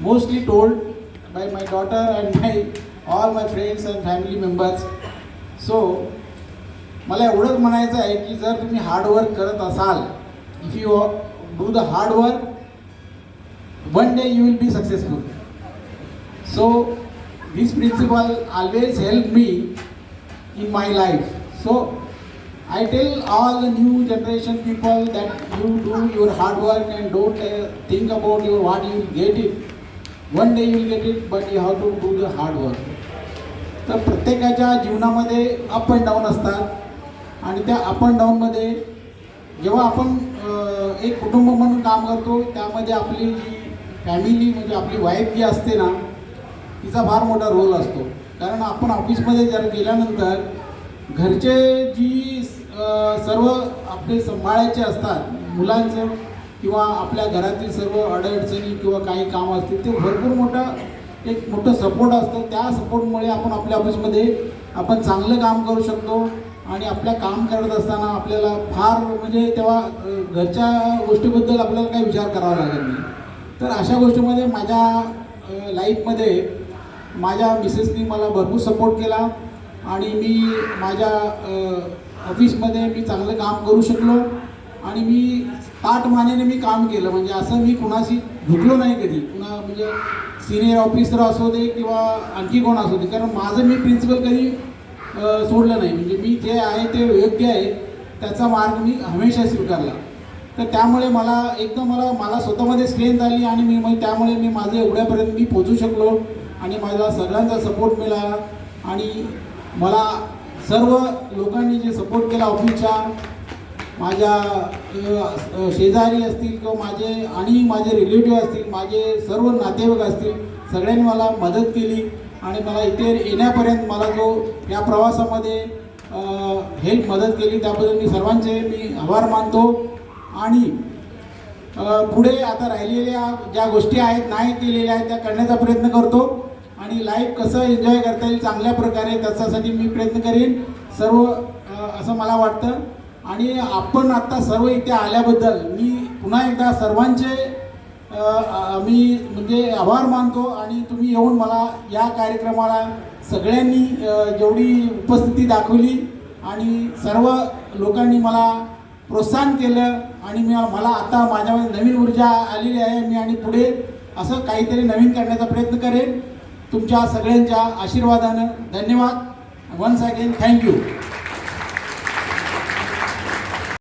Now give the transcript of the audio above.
mostly told by my daughter and my all my friends and family members. So मला एवढंच म्हणायचं आहे की जर तुम्ही हार्डवर्क करत असाल if you do the hard work one day you will be successful so this principle always help me in my life. So I tell all the new generation people that you do your hard work and don't uh, think about your what you will get it. One day you will get it, but you have to do the hard तर प्रत्येकाच्या जीवनामध्ये up and down असतात. आणि त्या up and डाऊनमध्ये जेव्हा आपण एक कुटुंब म्हणून काम करतो त्यामध्ये आपली जी फॅमिली म्हणजे आपली वाईफ जी असते ना तिचा फार मोठा रोल असतो. कारण आपण ऑफिसमध्ये जर गेल्यानंतर घरचे जी सर्व आपले सांभाळायचे असतात मुलांचं किंवा आपल्या घरातील सर्व अडचणी किंवा काही कामं असतील ते भरपूर मोठा एक मोठं सपोर्ट असतं. त्या सपोर्टमुळे आपण आपल्या ऑफिसमध्ये आपण चांगलं काम करू शकतो आणि आपल्या काम करत असताना आपल्याला फार म्हणजे तेव्हा घरच्या गोष्टीबद्दल आपल्याला काही विचार करावा लागत नाही. तर अशा गोष्टीमध्ये माझ्या लाईफमध्ये माझ्या मिसेसनी मला भरपूर सपोर्ट केला आणि मी माझ्या ऑफिसमध्ये मी चांगलं काम करू शकलो आणि मी ताटमानेने मी काम केलं. म्हणजे असं मी कुणाशी झुकलो नाही कधी. कुणा म्हणजे सिनियर ऑफिसर असू दे किंवा आणखी कोण असू दे. कारण माझं मी प्रिन्सिपल कधी सोडलं नाही. म्हणजे मी जे आहे ते योग्य आहे. त्याचा मार्ग मी हमेशा स्वीकारला. तर त्यामुळे मला एकदम मला मला स्वतःमध्ये स्ट्रेंथ आली आणि मी मग त्यामुळे मी माझं एवढ्यापर्यंत मी पोचू शकलो आणि मला सगळ्यांचा सपोर्ट मिळाला. आणि मला सर्व लोकांनी जे सपोर्ट केला ऑफिसच्या माझ्या शेजारी असतील किंवा माझे आणि माझे रिलेटिव्ह असतील माझे सर्व नातेवाईक असतील सगळ्यांनी मला मदत केली आणि मला इथे येण्यापर्यंत मला जो या प्रवासामध्ये हेल्प मदत केली त्याबद्दल मी सर्वांचे मी आभार मानतो. आणि पुढे आता राहिलेल्या ज्या गोष्टी आहेत नाही केलेल्या आहेत त्या करण्याचा प्रयत्न करतो. आणि लाईफ कसं एन्जॉय करता येईल चांगल्या प्रकारे त्याच्यासाठी मी प्रयत्न करेन. सर्व असं मला वाटतं. आणि आपण आत्ता सर्व इथे आल्याबद्दल मी पुन्हा एकदा सर्वांचे मी म्हणजे आभार मानतो आणि तुम्ही येऊन मला या कार्यक्रमाला सगळ्यांनी जेवढी उपस्थिती दाखवली आणि सर्व लोकांनी मला प्रोत्साहन केलं आणि मी मला आता माझ्यामध्ये नवीन ऊर्जा आलेली आहे मी आणि पुढे असं काहीतरी नवीन करण्याचा प्रयत्न करेन. तुमच्या सगळ्यांच्या आशीर्वादानं धन्यवाद. Once again thank you